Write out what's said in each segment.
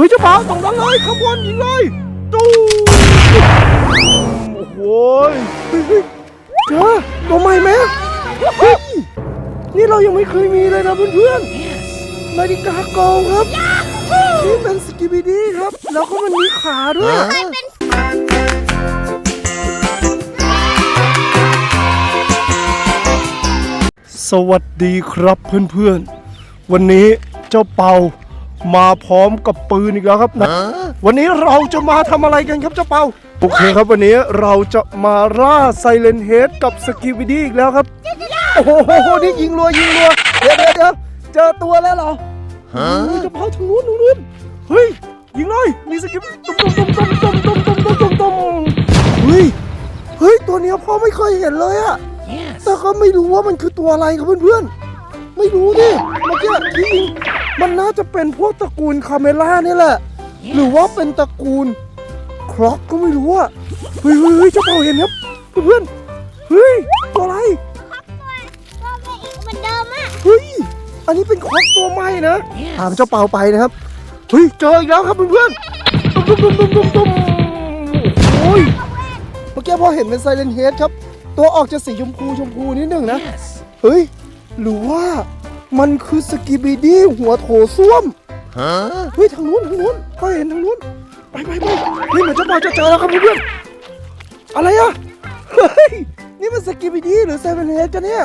ฮ้ยเจ้าบ่าวตรงนั้นเลยขบวนยิงเลยตู้โอ้โหยเฮ้ยเฮ้ยเจอตัวใหม่ไหมเฮ้ยนี่เรายังไม่เคยมีเลยนะเพื่อนๆนาฬิกาเกาครับนี่เป็นสกิบิดี้ครับ แล้วก็มันมีขาด้วยสวัสดีครับเพื่อนๆ วันนี้เจ้าเปา มาพร้อมกับปืนอีกแล้วครับนะวันนี้เราจะมาทำอะไรกันครับเจ้าเปาโอเคครับวันนี้เราจะมาล่าไซเลนเฮดกับสกิวิดี้อีกแล้วครับ โอ้โหนี่ยิงรัวยิงรัวเดี๋ยวเดี๋ยวเดี๋ยวเจอตัวแล้วเหรอเฮ้ยเจ้าเปาทางนู้นทางนู้นเฮ้ยยิงเลยมีสกิปตุ้มตุ้มตุ้มตุ้มตุ้มตุ้มตุ้มตุ้มตุ้มเฮ้ยเฮ้ยตัวเนี้ยพ่อไม่เคยเห็นเลยอะแต่ก็ไม่รู้ว่ามันคือตัวอะไรครับเพื่อนๆไม่รู้ดิเมื่อกี้ที่ยิง มันน่าจะเป็นพวกตระกูลคาเมล่านี่แหละ หรือว่าเป็นตระกูลคล็อกก็ไม่รู้อะเฮ้ยเฮ้ยเฮ้ยเจ้าเป่าเห็นครับเพื่อนๆเฮ้ยตัวอะไรก็ไปอีกเหมือนเดิมอะเฮ้ยอันนี้เป็นคล็อกตัวใหม่นะตามเจ้าเป่าไปนะครับเฮ้ยเจออีกแล้วครับเพื่อนๆตุ้มตุ้มตุ้มตุ้มตุ้มตุ้มโอ้ยเมื่อกี้พอเห็นเป็นไซเลนเฮดครับ ตัวออกจะสีชมพูชมพูนิดหนึ่งนะ เฮ้ย หรือว่า มันคือสกิบิดี้หัวโถส้วมเฮ้ยทางนู้นทางนู้นก็เห็นทางนู้นไปไปไปเฮ้ยเหมือนเจะมาจะเจอแล้วครับเพื่อนๆอะไรอะเฮ้ยนี่มันสกิบิดี้หรือไซเลนเฮดกันเนี่ย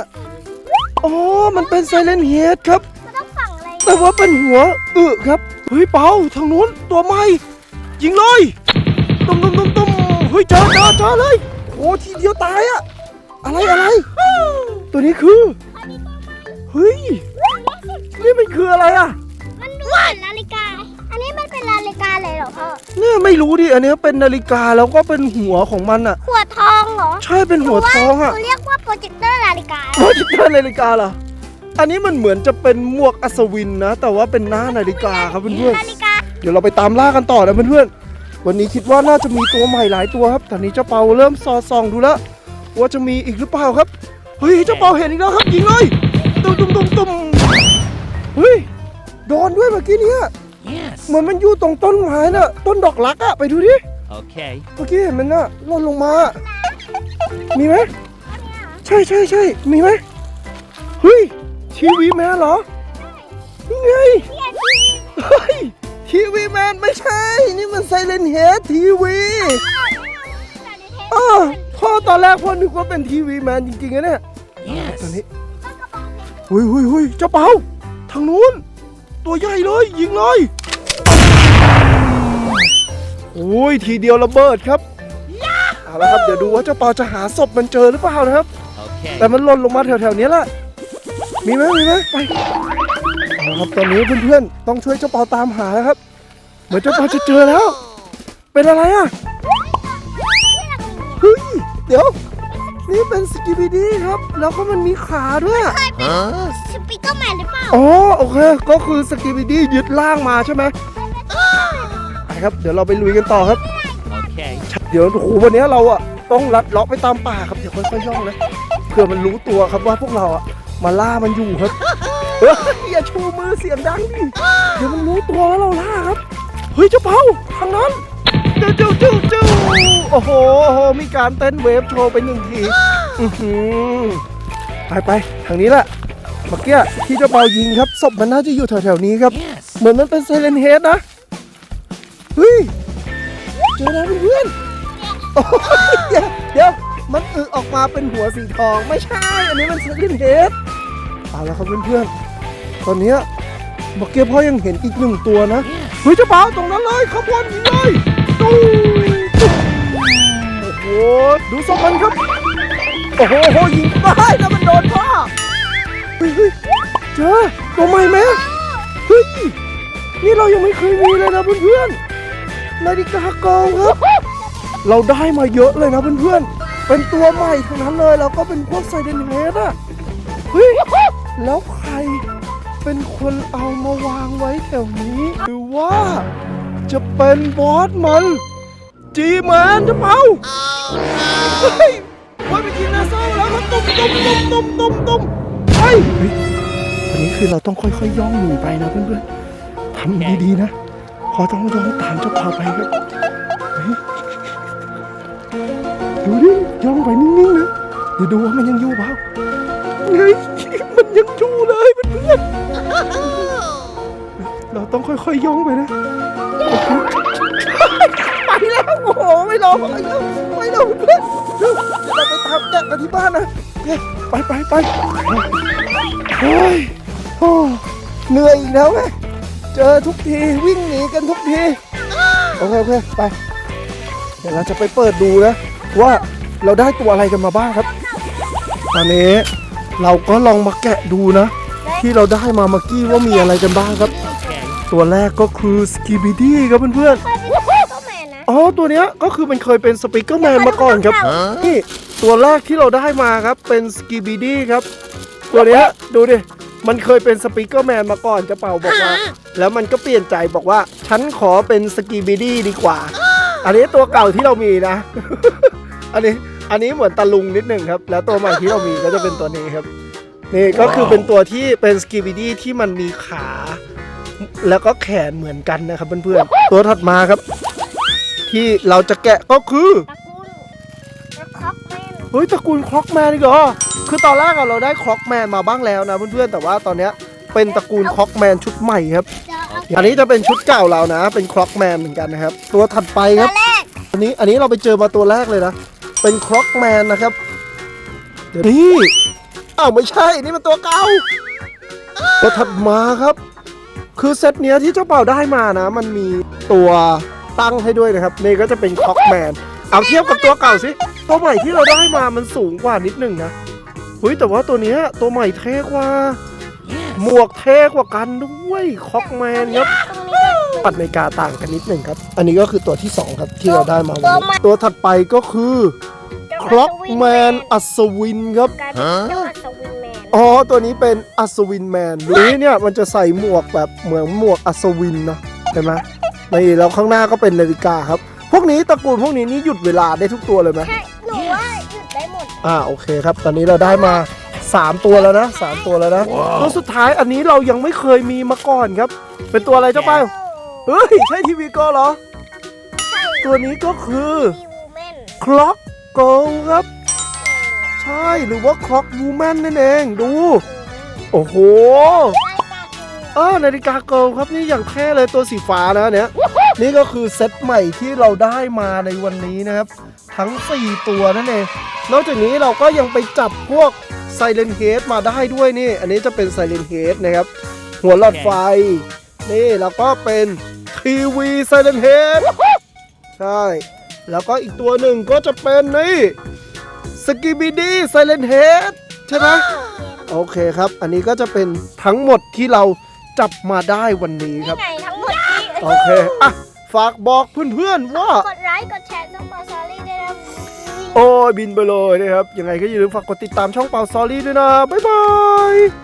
อ๋อมันเป็นไซเลนเฮดครับมันต้องฝังอะไรแต่ว่าเป็นหัวอึครับเฮ้ยเปาทางนู้นตัวใหม่ยิงเลยตุ้มตุ้มตุ้มตุ้มเฮ้ยเจอเจอเจอเลยโอ้ทีเดียวตายอะอะไรอะไร ตัวนี้คือเฮ้ย นี่มันคืออะไรอะมันดูเหมือนนาฬิกา อันนี้มันเป็นนาฬิกาเลยเหรอพ่อ เนี่ยไม่รู้ดิ อันนี้เป็นนาฬิกาแล้วก็เป็นหัวของมันอะหัวทองเหรอใช่เป็นหัวทองอะหนูเรียกว่าโปรเจคเตอร์นาฬิกาโอ้ยเป็นนาฬิกาเหรอ อันนี้มันเหมือนจะเป็นหมวกอัศวินนะ แต่ว่าเป็นหน้านาฬิกาครับเพื่อนๆนาฬิกาเดี๋ยวเราไปตามล่ากันต่อนะเพื่อนๆ วันนี้คิดว่าน่าจะมีตัวใหม่หลายตัวครับตอนนี้เจ้าเปาเริ่มสอดส่องดูแล้วว่าจะมีอีกหรือเปล่าครับ เฮ้ยเจ้าเปาเห็นอีกแล้วครับยิงเลยตุ้มตุ้มตุ้มตุ้ม เฮ้ยโดนด้วยเมื่อกี้เนี้ย Yes. เหมือนมันอยู่ตรงต้นไม้น่ะ ต้นดอกรักอะไปดูดิ Okay. เมื่อกี้เห็นมันน่ะหล่นลงมา มีไหมใช่ใช่ใช่มีไหมเฮ้ยทีวีแมนเหรอนี่ไงเฮ้ยทีวีแมนไม่ใช่ นี่มันไซเลนเฮดทีวีเออพ่อตอนแรกพ่อนึกว่าเป็นทีวีแมนจริงๆนะเนี่ย Yes. ตอนนี้หุยหุยหุยเจ้าเปา ทางนู้น ตัวใหญ่เลย ยิงเลย โอ้ย ทีเดียวระเบิดครับเอาละครับ เดี๋ยวดูว่าเจ้าเปาจะหาศพมันเจอหรือเปล่านะครับ Okay. แต่มันหล่นลงมาแถวๆนี้แหละ มีไหมมีไหมไปเอาละครับตอนนี้เพื่อนๆต้องช่วยเจ้าเปาตามหานะครับ เหมือนเจ้าเปาจะเจอแล้ว เป็นอะไรอะเฮ้ยเดี๋ยว นี่เป็นสกิบิดี้ครับ แล้วก็มันมีขาด้วย Huh? สปีก เกอร์แมนหรือเปล่าอ๋อโอเค ก็คือสกิบิดี้ยึดล่างมาใช่ไหมไปครับ เดี๋ยวเราไปลุยกันต่อครับ Okay. เดี๋ยวโอ้โหวันนี้เราอะต้องลัดเลาะไปตามป่าครับเดี๋ยวค่อยๆย่องนะเพื่อมันรู้ตัวครับว่าพวกเราอะมาล่ามันอยู่ครับเฮ้ยอย่าชูมือเสียงดังดิเดี๋ยวมันรู้ตัวแล้วเราล่าครับเฮ้ยเจ้าเผาทางนั้นจู้จู้จู้จู้โอ้โหโอ้โหมีการเต้นเวฟโชว์ไปหนึ่งทีอื้อหือไปไปทางนี้แหละ เมื่อกี้ที่เจ้าเปายิงครับศพมันน่าจะอยู่แถวๆนี้ครับ Yes. เหมือนมันเป็นไซเลนเฮดนะเฮ้ยเจอแล้วเพื่อนๆโอ้ยเดี๋ยวเดี๋ยวมันอึออกมาเป็นหัวสีทองไม่ใช่ อันนี้มันไซเลนเฮดเอาแล้วครับเพื่อนๆตอนเนี้ยเมื่อกี้พ่อยังเห็นอีกหนึ่งตัวนะเฮ้ยเจ้าบ่าวตรงนั้นเลยขบวนยิงเลยตู้ตู้โอ้โหดูสมันครับโอ้โหโหยิงได้แล้วมันโดนพ่อ เฮ้ยเฮ้ยเจอตัวใหม่ไหมเฮ้ยนี่เรายังไม่เคยมีเลยนะเพื่อนๆนาฬิกากองครับ เราได้มาเยอะเลยนะเพื่อนๆเป็นตัวใหม่ทั้งนั้นเลยแล้วก็เป็นพวกไซเดนเฮดอะเฮ้ยแล้วใครเป็นคนเอามาวางไว้แถวนี้หรือว่าจะเป็นบอสมันจีแมนจะเปล่าเฮ้ยโอ้ยไปกินนาซ่าแล้วครับตุ้มตุ้มตุ้มตุ้มตุ้มตุ้ม ฮ้ยเฮ้ยตอนนี้คือเราต้องค่อยๆย่องหนีไปนะเพื่อนๆทำดีๆนะขอต้องลองตามเจ้าป่าไปครับเฮ้ยดูดิย่องไปนิ่งๆนะเดี๋ยวดูว่ามันยังอยู่เปล่าเฮ้ยมันยังอยู่เลยเพื่อนๆเราต้องค่อยๆย่องไปนะโอเคไปแล้วโอ้โหไม่รอไปแล้วไปแล้วเพื่อนเดี๋ยวเราไปตามแกะกันที่บ้านนะโอเคไปไปไป โอ้ยโอ้เหนื่อยอีกแล้วแม่เจอทุกทีวิ่งหนีกันทุกทีโอเคโอเคไป เดี๋ยวเราจะไปเปิดดูนะ ว่าเราได้ตัวอะไรกันมาบ้างครับ ตอนนี้เราก็ลองมาแกะดูนะ ที่เราได้มาเมื่อกี้ว่ามีอะไรกันบ้างครับแข็งตัวแรกก็คือสกีบิดี้ครับเพื่อนเคยเป็นซูเปอร์แมนนะๆอ๋อตัวเนี้ยก็คือมันเคยเป็นสปีกเกอร์แมนมาก่อนครับนี่ตัวแรกที่เราได้มาครับเป็นสกีบิดี้ครับ ตัวเนี้ยดูดิ มันเคยเป็นสปีกเกอร์แมนมาก่อนจะเป่าบอกว่า แล้วมันก็เปลี่ยนใจบอกว่า ฉันขอเป็นสกีบิดี้ดีกว่า อันนี้ตัวเก่าที่เรามีนะ อันนี้อันนี้เหมือนตะลุงนิดหนึ่งครับ แล้วตัวใหม่ที่เรามีก็จะเป็นตัวนี้ครับ นี่ก็คือเป็นตัวที่เป็นสกีบิดี้ที่มันมีขา แล้วก็แขนเหมือนกันนะครับเพื่อนๆ ตัวถัดมาครับ ที่เราจะแกะก็คือ เฮ้ยตระกูลคล็อกแมนอีกเหรอคือตอนแรกอะเราได้คล็อกแมนมาบ้างแล้วนะเพื่อนๆแต่ว่าตอนเนี้ยเป็นตระกูลคล็อกแมนชุดใหม่ครับจะเอาอันนี้จะเป็นชุดเก่าเรานะ เป็นคล็อกแมนเหมือนกันนะครับ ตัวถัดไปคตัรัวบแรกอันนี้อันนี้เราไปเจอมาตัวแรกเลยนะ เป็นคล็อกแมนนะครับ เดี๋ยวนี่อ้าวไม่ใช่ นี่มันตัวเก่าตัวถัดมาครับ คือเซตเนี้ยที่เจ้าเป่าได้มานะ มันมีตัวตั้งให้ด้วยนะครับ นี่ก็จะเป็นคล็อกแมน เอาเทียบกับตัวเก่าสิ ตัวใหม่ที่เราได้มามันสูงกว่านิดนึงนะเฮ้ยแต่ว่าตัวเนี้ยตัวใหม่เท่กว่า หมวกเท่กว่ากันด้วยคล็อกแมนครับตรงนี้ก็ปัดนาฬิกาต่างกันนิดหนึ่งครับ อันนี้ก็คือตัวที่ 2 ครับที่เราได้มาวันตัวนี้ใหม่ตัวถัดไปก็คือคล็อกแมนอัศวินครับกลายเป็นเจ้าอัศวินแมนอ๋อตัวนี้เป็นอัศวินแมนนี้เนี่ยมันจะใส่หมวกแบบเหมือนหมวกอัศวินเนาะเห็นไหมนี่แล้วข้างหน้าก็เป็นนาฬิกาครับ พวกนี้ตระกูลพวกนี้นี่หยุดเวลาได้ทุกตัวเลยไหมใช่ อ่าโอเคครับ ตอนนี้เราได้มา 3 ตัวแล้วนะสามตัวแล้วนะตัวสุดท้ายอันนี้เรายังไม่เคยมีมาก่อนครับ เป็นตัวอะไรเจ้าเป้าเฮ้ย ใช่ทีวีโกเหรอใช่ตัวนี้ก็คือมีวูแมนคล็อกโกครับ ใช่หรือว่าคล็อกวูแมนนั่นเองดู โอ้โหเออนาฬิกาเกิลครับนี่อย่างเท่เลยตัวสีฟ้านะเนี่ยนี่ก็คือเซตใหม่ที่เราได้มาในวันนี้นะครับ ทั้ง 4 ตัวนั่นเอง นอกจากนี้เราก็ยังไปจับพวกไซเลนเฮดมาได้ด้วยนี่ อันนี้จะเป็นไซเลนเฮดนะครับ หัวหลอดไฟ นี่แล้วก็เป็นทีวีไซเลนเฮดใช่ แล้วก็อีกตัวหนึ่งก็จะเป็นนี่สกิบิดี้ไซเลนเฮดใช่ไหมโอเคครับ อันนี้ก็จะเป็นทั้งหมดที่เราจับมาได้วันนี้ครับนี่ไงทั้งหมดที่โอเค อะ ฝากบอกเพื่อนๆว่า กดไลค์กดแช โอ้ยบินไปเลยนะครับยังไงก็อย่าลืมฝากกดติดตามช่องเปาซอรี่ด้วยนะบ๊ายบาย